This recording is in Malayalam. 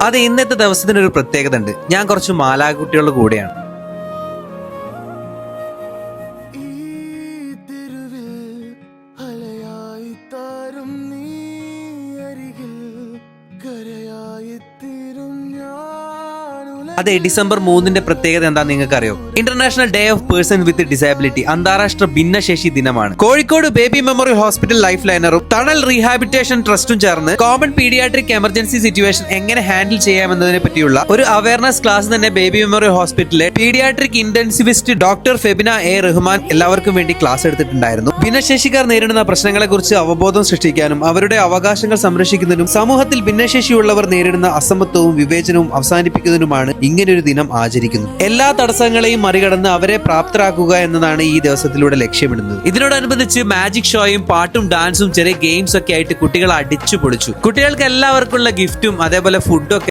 അത് ഇന്നത്തെ ദിവസത്തിനൊരു പ്രത്യേകത ഉണ്ട് ഞാൻ കുറച്ച് മാലാകുട്ടികളുടെ കൂടെയാണ്. അതെ ഡിസംബർ മൂന്നിന്റെ പ്രത്യേകത എന്താ നിങ്ങൾക്ക് അറിയോ international day of person with disability അന്താരാഷ്ട്ര ഭിന്നശേഷി ദിനമാണ്. Kozhikode baby memorial hospital life ലൈനറും Thanal rehabilitation ട്രസ്റ്റും ചേർന്ന് കോമൺ പീഡിയാട്രിക് എമർജൻസി സിറ്റുവേഷൻ എങ്ങനെ ഹാൻഡിൽ ചെയ്യാമെന്നതിനെ പറ്റിയുള്ള ഒരു അവയർനെസ് ക്ലാസ് തന്നെ ബേബി മെമ്മോറിയൽ ഹോസ്പിറ്റലിലെ paediatric intensivist doctor Febina A Rahman എല്ലാവർക്കും വേണ്ടി ക്ലാസ് എടുത്തിട്ടുണ്ടായിരുന്നു. ഭിന്നശേഷിക്കാർ നേരിടുന്ന പ്രശ്നങ്ങളെക്കുറിച്ച് അവബോധം സൃഷ്ടിക്കാനും അവരുടെ അവകാശങ്ങൾ സംരക്ഷിക്കുന്നതിനും സമൂഹത്തിൽ ഭിന്നശേഷിയുള്ളവർ നേരിടുന്ന അസമത്വവും വിവേചനവും അവസാനിപ്പിക്കുന്നതിനുമാണ് ഇങ്ങനൊരു ദിനം ആചരിക്കുന്നു. എല്ലാ തടസ്സങ്ങളെയും മറികടന്ന് അവരെ പ്രാപ്തരാക്കുക എന്നതാണ് ഈ ദിവസത്തിലൂടെ ലക്ഷ്യമിടുന്നത്. ഇതിനോടനുബന്ധിച്ച് മാജിക് ഷോയും പാട്ടും ഡാൻസും ചെറിയ ഗെയിംസ് ഒക്കെ ആയിട്ട് കുട്ടികൾ അടിച്ചു പൊളിച്ചു കുട്ടികൾക്ക് എല്ലാവർക്കുള്ള ഗിഫ്റ്റും അതേപോലെ ഫുഡും ഒക്കെ